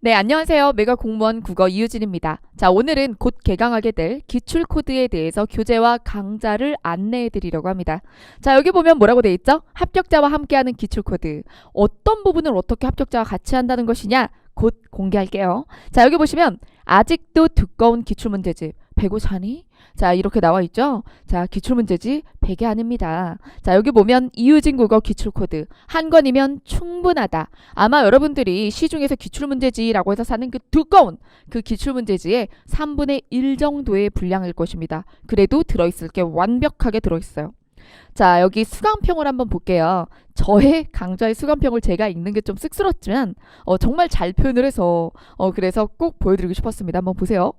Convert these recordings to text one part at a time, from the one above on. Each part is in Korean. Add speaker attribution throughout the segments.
Speaker 1: 네, 안녕하세요. 메가 공무원 국어 이유진입니다. 자, 오늘은 곧 개강하게 될 기출 코드에 대해서 교재와 강좌를 안내해 드리려고 합니다. 자, 여기 보면 뭐라고 돼 있죠? 합격자와 함께하는 기출 코드. 어떤 부분을 어떻게 합격자와 같이 한다는 것이냐? 곧 공개할게요. 자, 여기 보시면 아직도 두꺼운 기출 문제집 배고 자니? 자, 이렇게 나와 있죠? 자, 기출 문제집 100이 아닙니다. 자, 여기 보면 이유진 국어 기출 코드. 한 권이면 충분하다. 아마 여러분들이 시중에서 기출 문제지라고 해서 사는 그 두꺼운 그 기출 문제지의 3분의 1 정도의 분량일 것입니다. 그래도 들어있을 게 완벽하게 들어있어요. 자, 여기 수강평을 한번 볼게요. 저의 강좌의 수강평을 제가 읽는 게 좀 쑥스럽지만 어, 정말 잘 표현을 해서 어, 그래서 꼭 보여드리고 싶었습니다. 한번 보세요.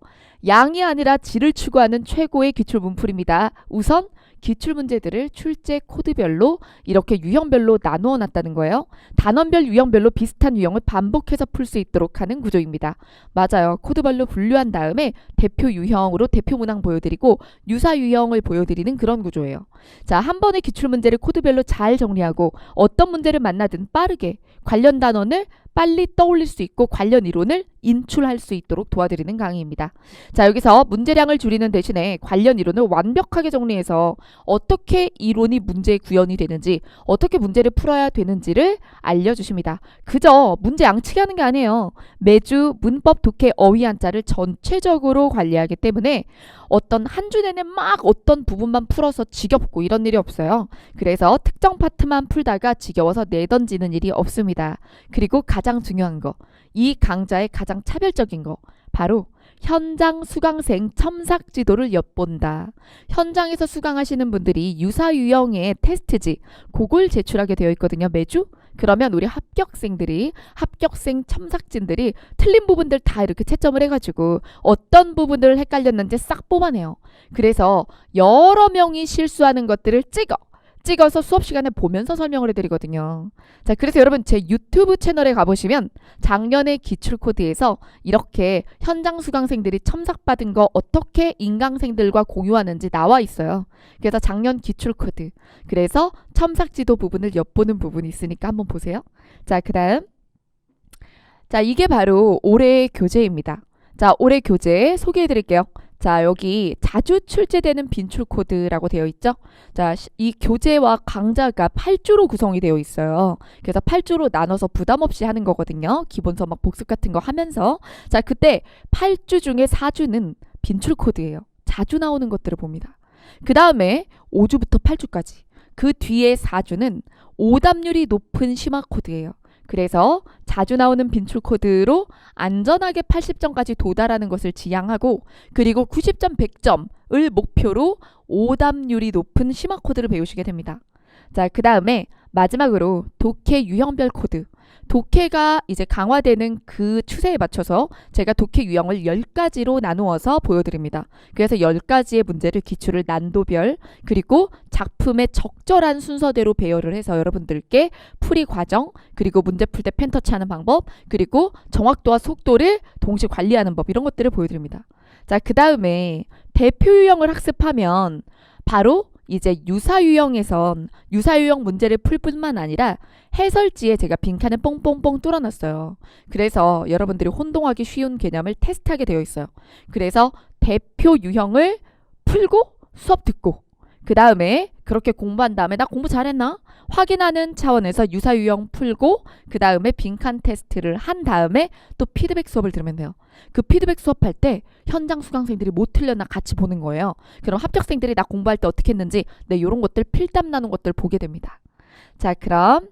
Speaker 1: 양이 아니라 질을 추구하는 최고의 기출 문풀입니다. 우선 기출 문제들을 출제 코드별로 이렇게 유형별로 나누어 놨다는 거예요. 단원별 유형별로 비슷한 유형을 반복해서 풀 수 있도록 하는 구조입니다. 맞아요. 코드별로 분류한 다음에 대표 유형으로 대표 문항 보여드리고 유사 유형을 보여드리는 그런 구조예요. 자, 한 번의 기출 문제를 코드별로 잘 정리하고 어떤 문제를 만나든 빠르게 관련 단원을 빨리 떠올릴 수 있고 관련 이론을 인출할 수 있도록 도와드리는 강의입니다. 자, 여기서 문제량을 줄이는 대신에 관련 이론을 완벽하게 정리해서 어떻게 이론이 문제에 구현이 되는지, 어떻게 문제를 풀어야 되는지를 알려주십니다. 그저 문제 양치기 하는 게 아니에요. 매주 문법, 독해, 어휘 한자를 전체적으로 관리하기 때문에 어떤 한 주 내내 막 어떤 부분만 풀어서 지겹고 이런 일이 없어요. 그래서 특정 파트만 풀다가 지겨워서 내던지는 일이 없습니다. 그리고 가장 중요한 거, 이 강좌의 가장 차별적인 거, 바로 현장 수강생 첨삭 지도를 엿본다. 현장에서 수강하시는 분들이 유사 유형의 테스트지, 그걸 제출하게 되어 있거든요, 매주. 그러면 우리 합격생들이 합격생 첨삭진들이 틀린 부분들 다 이렇게 채점을 해가지고 어떤 부분들을 헷갈렸는지 싹 뽑아내요. 그래서 여러 명이 실수하는 것들을 찍어 찍어서 수업 시간에 보면서 설명을 해드리거든요. 자, 그래서 여러분 제 유튜브 채널에 가보시면 작년의 기출 코드에서 이렇게 현장 수강생들이 첨삭받은 거 어떻게 인강생들과 공유하는지 나와 있어요. 그래서 작년 기출 코드. 그래서 첨삭 지도 부분을 엿보는 부분이 있으니까 한번 보세요. 자, 그 다음. 자, 이게 바로 올해의 교재입니다. 자, 올해 교재 소개해 드릴게요. 자, 여기 자주 출제되는 빈출 코드라고 되어 있죠? 자, 이 교재와 강좌가 8주로 구성이 되어 있어요. 그래서 8주로 나눠서 부담 없이 하는 거거든요. 기본서 막 복습 같은 거 하면서. 자, 그때 8주 중에 4주는 빈출 코드예요. 자주 나오는 것들을 봅니다. 그 다음에 5주부터 8주까지. 그 뒤에 4주는 오답률이 높은 심화 코드예요. 그래서 자주 나오는 빈출 코드로 안전하게 80점까지 도달하는 것을 지향하고 그리고 90점, 100점을 목표로 오답률이 높은 심화 코드를 배우시게 됩니다. 자, 그 다음에 마지막으로 독해 유형별 코드. 독해가 이제 강화되는 그 추세에 맞춰서 제가 독해 유형을 10가지로 나누어서 보여드립니다. 그래서 10가지의 문제를 기출을 난도별 그리고 작품의 적절한 순서대로 배열을 해서 여러분들께 풀이 과정 그리고 문제 풀 때 펜터치 하는 방법 그리고 정확도와 속도를 동시에 관리하는 법 이런 것들을 보여드립니다. 자, 그 다음에 대표 유형을 학습하면 바로 이제 유사유형에선 유사유형 문제를 풀 뿐만 아니라 해설지에 제가 빈칸을 뽕뽕뽕 뚫어놨어요. 그래서 여러분들이 혼동하기 쉬운 개념을 테스트하게 되어 있어요. 그래서 대표 유형을 풀고 수업 듣고 그 다음에 그렇게 공부한 다음에 나 공부 잘했나? 확인하는 차원에서 유사 유형 풀고 그 다음에 빈칸 테스트를 한 다음에 또 피드백 수업을 들으면 돼요. 그 피드백 수업할 때 현장 수강생들이 못 틀렸나 같이 보는 거예요. 그럼 합격생들이 나 공부할 때 어떻게 했는지 네 이런 것들 필담 나는 것들 보게 됩니다. 자 그럼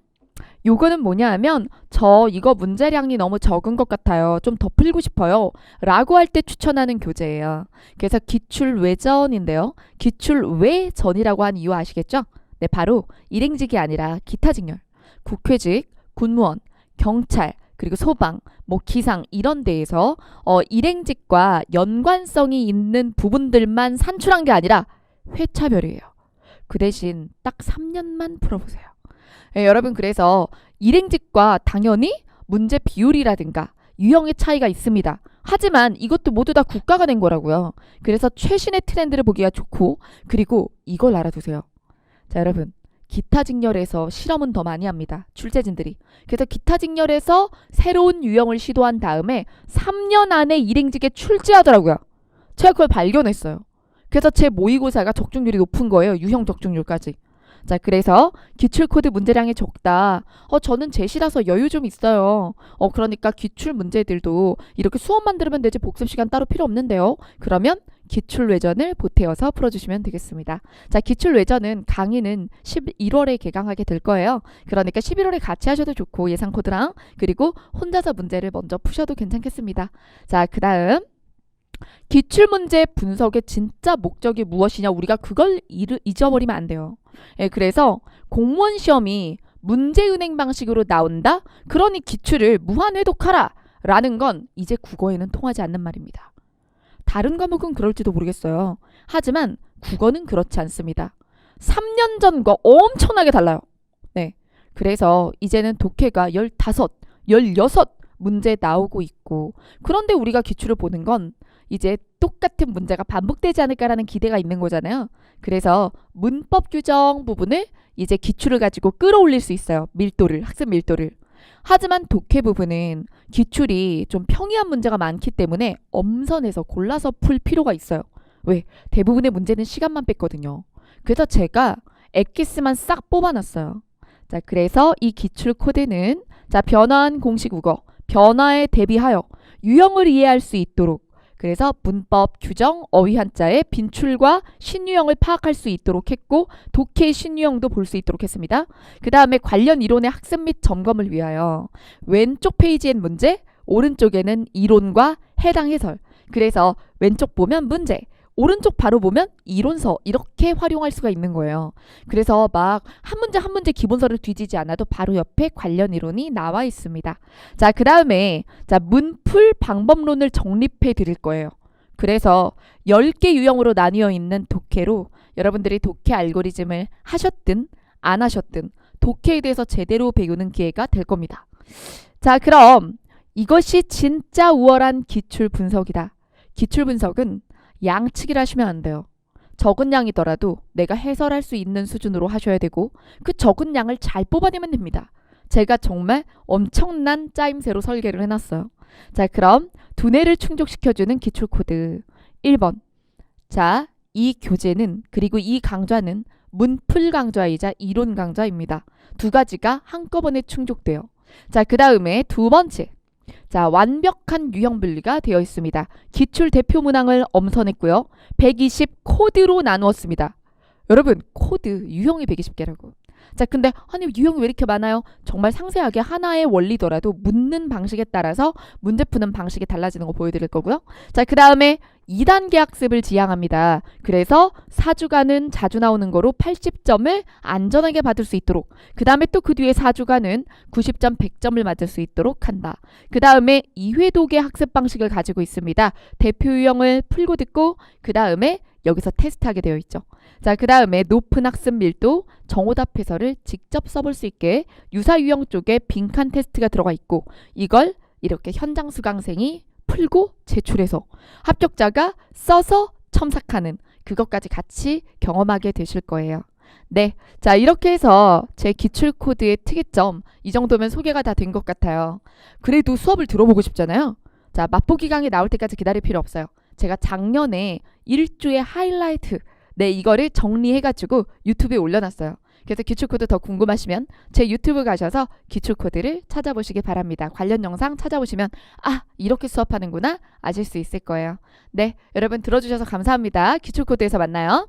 Speaker 1: 요거는 뭐냐 하면 저 이거 문제량이 너무 적은 것 같아요. 좀 더 풀고 싶어요. 라고 할 때 추천하는 교재예요. 그래서 기출 외전인데요. 기출 외전이라고 한 이유 아시겠죠? 네, 바로 일행직이 아니라 기타 직렬, 국회직, 군무원, 경찰, 그리고 소방, 뭐 기상 이런 데에서 어, 일행직과 연관성이 있는 부분들만 산출한 게 아니라 회차별이에요. 그 대신 딱 3년만 풀어보세요. 예, 여러분 그래서 일행직과 당연히 문제 비율이라든가 유형의 차이가 있습니다. 하지만 이것도 모두 다 국가가 낸 거라고요. 그래서 최신의 트렌드를 보기가 좋고 그리고 이걸 알아두세요. 자 여러분 기타 직렬에서 실험은 더 많이 합니다. 출제진들이. 그래서 기타 직렬에서 새로운 유형을 시도한 다음에 3년 안에 일행직에 출제하더라고요. 제가 그걸 발견했어요. 그래서 제 모의고사가 적중률이 높은 거예요. 유형 적중률까지. 자, 그래서 기출코드 문제량이 적다. 어, 저는 제시라서 여유 좀 있어요. 어, 그러니까 기출 문제들도 이렇게 수업만 들으면 되지 복습 시간 따로 필요 없는데요. 그러면 기출 외전을 보태어서 풀어주시면 되겠습니다. 자, 기출 외전은 강의는 11월에 개강하게 될 거예요. 그러니까 11월에 같이 하셔도 좋고 예상 코드랑 그리고 혼자서 문제를 먼저 푸셔도 괜찮겠습니다. 자, 그 다음 기출 문제 분석의 진짜 목적이 무엇이냐 우리가 그걸 잃- 잊어버리면 안 돼요. 예, 그래서 공무원 시험이 문제은행 방식으로 나온다. 그러니 기출을 무한 회독하라. 라는 건 이제 국어에는 통하지 않는 말입니다. 다른 과목은 그럴지도 모르겠어요. 하지만 국어는 그렇지 않습니다. 3년 전과 엄청나게 달라요. 네. 그래서 이제는 독해가 15, 16 문제 나오고 있고 그런데 우리가 기출을 보는 건 이제 똑같은 문제가 반복되지 않을까라는 기대가 있는 거잖아요. 그래서 문법 규정 부분을 이제 기출을 가지고 끌어올릴 수 있어요. 밀도를, 학습 밀도를. 하지만 독해 부분은 기출이 좀 평이한 문제가 많기 때문에 엄선해서 골라서 풀 필요가 있어요. 왜? 대부분의 문제는 시간만 뺐거든요. 그래서 제가 엑기스만 싹 뽑아놨어요. 자, 그래서 이 기출 코드는 자, 변화한 공식 국어, 변화에 대비하여 유형을 이해할 수 있도록 그래서 문법, 규정, 어휘 한자의 빈출과 신유형을 파악할 수 있도록 했고 독해의 신유형도 볼 수 있도록 했습니다. 그 다음에 관련 이론의 학습 및 점검을 위하여 왼쪽 페이지엔 문제, 오른쪽에는 이론과 해당 해설. 그래서 왼쪽 보면 문제, 오른쪽 바로 보면 이론서 이렇게 활용할 수가 있는 거예요. 그래서 막 한 문제 한 문제 기본서를 뒤지지 않아도 바로 옆에 관련 이론이 나와 있습니다. 자, 그 다음에 자, 문풀 방법론을 정립해 드릴 거예요. 그래서 10개 유형으로 나뉘어 있는 독해로 여러분들이 독해 알고리즘을 하셨든 안 하셨든 독해에 대해서 제대로 배우는 기회가 될 겁니다. 자, 그럼 이것이 진짜 우월한 기출 분석이다. 기출 분석은 양측이라 하시면 안 돼요. 적은 양이더라도 내가 해설할 수 있는 수준으로 하셔야 되고 그 적은 양을 잘 뽑아내면 됩니다. 제가 정말 엄청난 짜임새로 설계를 해놨어요. 자, 그럼 두뇌를 충족시켜주는 기출 코드 1번. 자, 이 교재는 그리고 이 강좌는 문풀 강좌이자 이론 강좌입니다. 두 가지가 한꺼번에 충족돼요. 자, 그 다음에 두 번째. 자, 완벽한 유형 분리가 되어 있습니다. 기출 대표 문항을 엄선했고요. 120 코드로 나누었습니다. 여러분, 코드 유형이 120개라고. 자, 근데 아니 유형이 왜 이렇게 많아요? 정말 상세하게 하나의 원리더라도 묻는 방식에 따라서 문제 푸는 방식이 달라지는 거 보여드릴 거고요. 자, 그 다음에 2단계 학습을 지향합니다. 그래서 4주간은 자주 나오는 거로 80점을 안전하게 받을 수 있도록 그 다음에 또 그 뒤에 4주간은 90점, 100점을 맞을 수 있도록 한다. 그 다음에 2회독의 학습 방식을 가지고 있습니다. 대표 유형을 풀고 듣고 그 다음에 여기서 테스트하게 되어 있죠. 자, 그 다음에 높은 학습 밀도, 정오답 해설을 직접 써볼 수 있게 유사 유형 쪽에 빈칸 테스트가 들어가 있고 이걸 이렇게 현장 수강생이 풀고 제출해서 합격자가 써서 첨삭하는 그것까지 같이 경험하게 되실 거예요. 네. 자, 이렇게 해서 제 기출 코드의 특이점 이 정도면 소개가 다 된 것 같아요. 그래도 수업을 들어보고 싶잖아요. 자, 맛보기 강의 나올 때까지 기다릴 필요 없어요. 제가 작년에 일주의 하이라이트 네, 이거를 정리해가지고 유튜브에 올려놨어요. 그래서 기출코드 더 궁금하시면 제 유튜브 가셔서 기출코드를 찾아보시기 바랍니다. 관련 영상 찾아보시면 아, 이렇게 수업하는구나 아실 수 있을 거예요. 네, 여러분 들어주셔서 감사합니다. 기출코드에서 만나요.